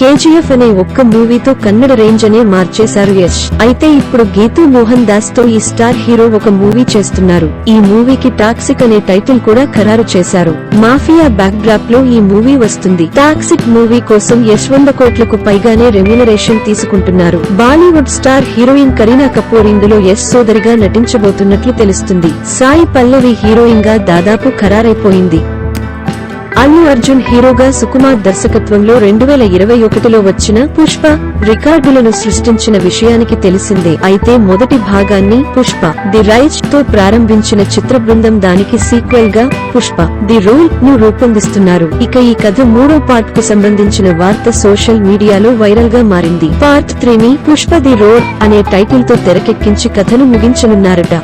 KGF అనే ఒక్క మూవీతో కన్నడ రేంజ్ అనే మార్చేశారు యష్. అయితే ఇప్పుడు గీతూ మోహన్ దాస్తో ఈ స్టార్ హీరో ఒక మూవీ చేస్తున్నారు. ఈ మూవీకి టాక్సిక్ అనే టైటిల్ కూడా ఖరారు చేశారు. మాఫియా బ్యాక్ డ్రాప్లో ఈ మూవీ వస్తుంది. టాక్సిక్ మూవీ కోసం యశ్ వంద కోట్లకు పైగానే రెమ్యునరేషన్ తీసుకుంటున్నారు. Bollywood star heroine Kareena Kapoor ఇందులో యశ్ సోదరిగా నటించబోతున్నట్లు తెలుస్తుంది. సాయి పల్లవి హీరోయిన్గా దాదాపు ఖరారైపోయింది. అల్లు అర్జున్ హీరోగా సుకుమార్ దర్శకత్వంలో రెండు వేల ఇరవై ఒకటిలో వచ్చిన పుష్ప రికార్డులను సృష్టించిన విషయానికి తెలిసిందే. అయితే మొదటి భాగాన్ని పుష్ప ది రైజ్తో ప్రారంభించిన చిత్ర బృందం దానికి సీక్వెల్గా పుష్ప ది రోల్ను రూపొందిస్తున్నారు. ఇక ఈ కథ మూడో పార్ట్కు సంబంధించిన వార్త సోషల్ మీడియాలో వైరల్గా మారింది. పార్ట్ త్రీని పుష్ప ది రోడ్ అనే టైటిల్తో తెరకెక్కించి కథను ముగించనున్నారట.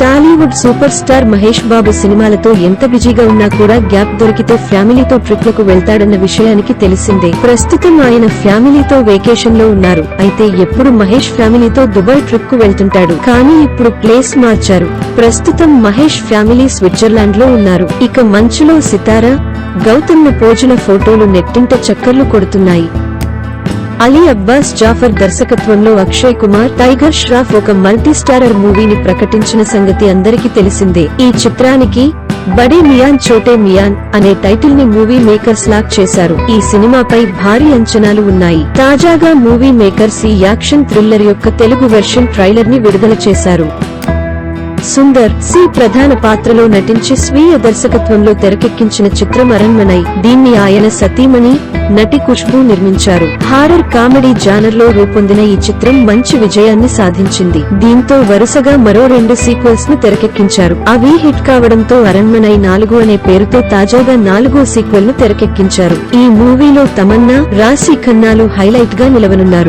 Tollywood super star Mahesh Babu సినిమాలతో ఎంత బిజీగా ఉన్నా కూడా గ్యాప్ దొరికితే ఫ్యామిలీతో ట్రిప్లకు వెళ్తాడన్న విషయానికి తెలిసిందే. ప్రస్తుతం ఆయన ఫ్యామిలీతో వెకేషన్లో ఉన్నారు. అయితే ఎప్పుడు మహేష్ ఫ్యామిలీతో దుబాయ్ ట్రిప్కు వెళ్తుంటాడు. కానీ ఇప్పుడు ప్లేస్ మార్చారు. ప్రస్తుతం మహేష్ ఫ్యామిలీ స్విట్జర్లాండ్లో ఉన్నారు. ఇక మంచులో సితారా గౌతమ్ పోజుల ఫోటోలు నెట్టింట చక్కర్లు కొడుతున్నాయి. అలీ అబ్బాస్ జాఫర్ దర్శకత్వంలో అక్షయ్ కుమార్ టైగర్ ష్రాఫ్ ఒక మల్టీ స్టారర్ మూవీని ప్రకటించిన సంగతి అందరికీ తెలిసిందే. ఈ చిత్రానికి బడే మియాన్ చోటే మియాన్ అనే టైటిల్ని మూవీ మేకర్స్ లాక్ చేశారు. ఈ సినిమాపై భారీ అంచనాలు ఉన్నాయి. తాజాగా మూవీ మేకర్స్ ఈ యాక్షన్ థ్రిల్లర్ యొక్క తెలుగు వెర్షన్ ట్రైలర్ని విడుదల చేశారు. సుందర్ సి ప్రధాన పాత్రలో నటించి స్వీయ దర్శకత్వంలో తెరకెక్కించిన చిత్రం అరణ్మనై దీన్ని ఆయన సతీమణి నటి ఖుష్బూ నిర్మించారు. హారర్ కామెడీ జానర్లో రూపొందిన ఈ చిత్రం మంచి విజయాన్ని సాధించింది. దీంతో వరుసగా మరో రెండు సీక్వెల్స్ను తెరకెక్కించారు. అవి హిట్ కావడంతో అరణ్మనై నాలుగు అనే పేరుతో తాజాగా నాలుగో సీక్వెల్ను తెరకెక్కించారు. ఈ మూవీలో తమన్నా రాశి ఖన్నాలు హైలైట్గా నిలవనున్నారు.